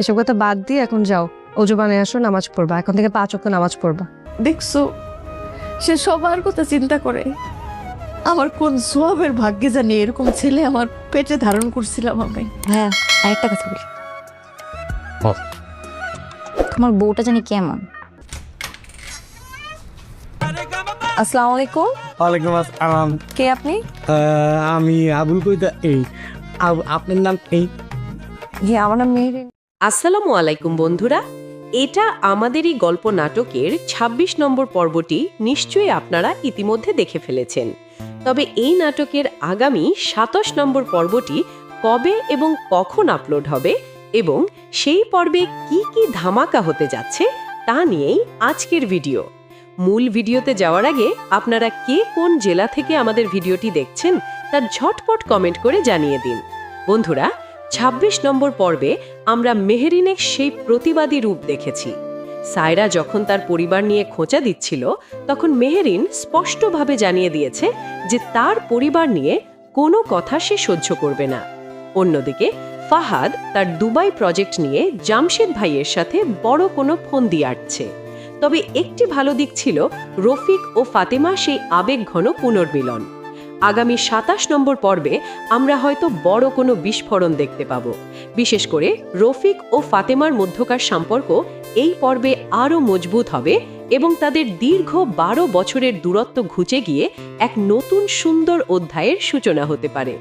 এসব কথা বাদ দিয়ে এখন যাও। অজু বানিয়ে আসো নামাজ পড়বা। এখন থেকে পাঁচ অক্ট নামাজ পড়বা। দেখছ সে সবার কথা চিন্তা করে। আমার কোন সোয়াবের ভাগ্যে জানি এরকম ছেলে আমার পেটে ধারণ করছিলাম আমি। হ্যাঁ আরেকটা কথা বলি। তোমার বউটা জানি কেমন? আসসালামু আলাইকুম। ওয়ালাইকুম আসসালাম কে আপনি? আমি আবুল কইতা এই আপনার নাম এই জি আমার নাম মেহরিন। আসসালামু আলাইকুম বন্ধুরা। এটা আমাদেরই গল্প নাটকের ২৬ নম্বর পর্বটি নিশ্চয়ই আপনারা ইতিমধ্যে দেখে ফেলেছেন। তবে এই নাটকের আগামী সাতাশ নম্বর পর্বটি কবে এবং কখন আপলোড হবে এবং সেই পর্বে কি কি ধামাকা হতে যাচ্ছে তা নিয়েই আজকের ভিডিও। মূল ভিডিওতে যাওয়ার আগে আপনারা কে কোন জেলা থেকে আমাদের ভিডিওটি দেখছেন তার ঝটপট কমেন্ট করে জানিয়ে দিন। বন্ধুরা ২৬ নম্বর পর্বে আমরা মেহেরিনের সেই প্রতিবাদী রূপ দেখেছি। সায়রা যখন তার পরিবার নিয়ে খোঁচা দিচ্ছিল, তখন মেহেরিন স্পষ্টভাবে জানিয়ে দিয়েছে যে তার পরিবার নিয়ে কোনো কথা সে সহ্য করবে না। অন্যদিকে ফাহাদ তার দুবাই প্রজেক্ট নিয়ে জামশেদ ভাইয়ের সাথে বড় কোনো ফন্দি আটছে। তবে একটি ভালো দিক ছিল, রফিক ও ফাতেমা সেই আবেগঘন পুনর্মিলন। আগামী সাতাশ নম্বর পর্বে আমরা হয়তো বড় কোনো বিস্ফোরণ দেখতে পাব। বিশেষ করে রফিক ও ফাতেমার মধ্যকার সম্পর্ক এই পর্বে আরও মজবুত হবে এবং তাদের দীর্ঘ বারো বছরের দূরত্ব ঘুচে গিয়ে এক নতুন সুন্দর অধ্যায়ের সূচনা হতে পারে।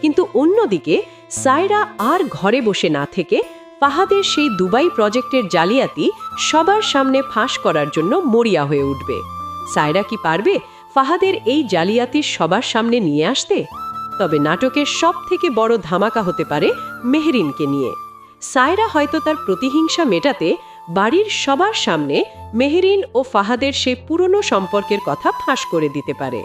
কিন্তু অন্যদিকে সায়রা আর ঘরে বসে না থেকে ফাহাদের সেই দুবাই প্রজেক্টের জালিয়াতি সবার সামনে ফাঁস করার জন্য মরিয়া হয়ে উঠবে। সায়রা কি পারবে? ফাহাদের এই জালিয়াতির সবার সামনে নিয়ে আসতে, তবে নাটকের সব থেকে বড় ধামাকা হতে পারে মেহরিনকে নিয়ে। সায়রা হয়তো তার প্রতিহিংসা মেটাতে বাড়ির সবার সামনে মেহরিন ও ফাহাদের সেই পুরনো সম্পর্কের কথা ফাঁস করে দিতে পারে।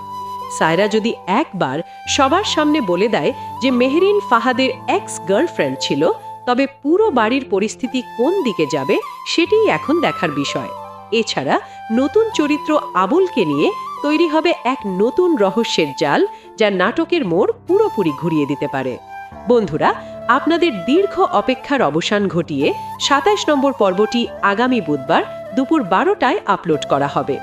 সায়রা যদি একবার সবার সামনে বলে দেয় যে মেহরিন ফাহাদের এক্স গার্লফ্রেন্ড ছিল, তবে পুরো বাড়ির পরিস্থিতি কোন দিকে যাবে সেটিই এখন দেখার বিষয়। এছাড়া নতুন চরিত্র আবুলকে নিয়ে তৈরি হবে এক নতুন রহস্যের জাল যা নাটকের মোড় পুরোপুরি ঘুরিয়ে দিতে পারে। বন্ধুরা, আপনাদের দীর্ঘ অপেক্ষার অবসান ঘটিয়ে সাতাশ নম্বর পর্বটি আগামী বুধবার দুপুর বারোটায় আপলোড করা হবে।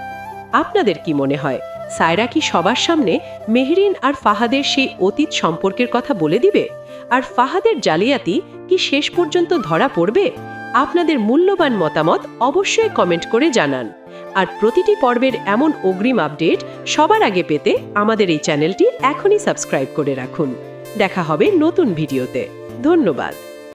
আপনাদের কি মনে হয়, সায়রা কি সবার সামনে মেহরিন আর ফাহাদের সেই অতীত সম্পর্কের কথা বলে দিবে? আর ফাহাদের জালিয়াতি কি শেষ পর্যন্ত ধরা পড়বে? আপনাদের মূল্যবান মতামত অবশ্যই কমেন্ট করে জানান। আর প্রতিটি পর্বের এমন অগ্রিম আপডেট সবার আগে পেতে আমাদের এই চ্যানেলটি এখনই সাবস্ক্রাইব করে রাখুন। দেখা হবে নতুন ভিডিওতে। ধন্যবাদ।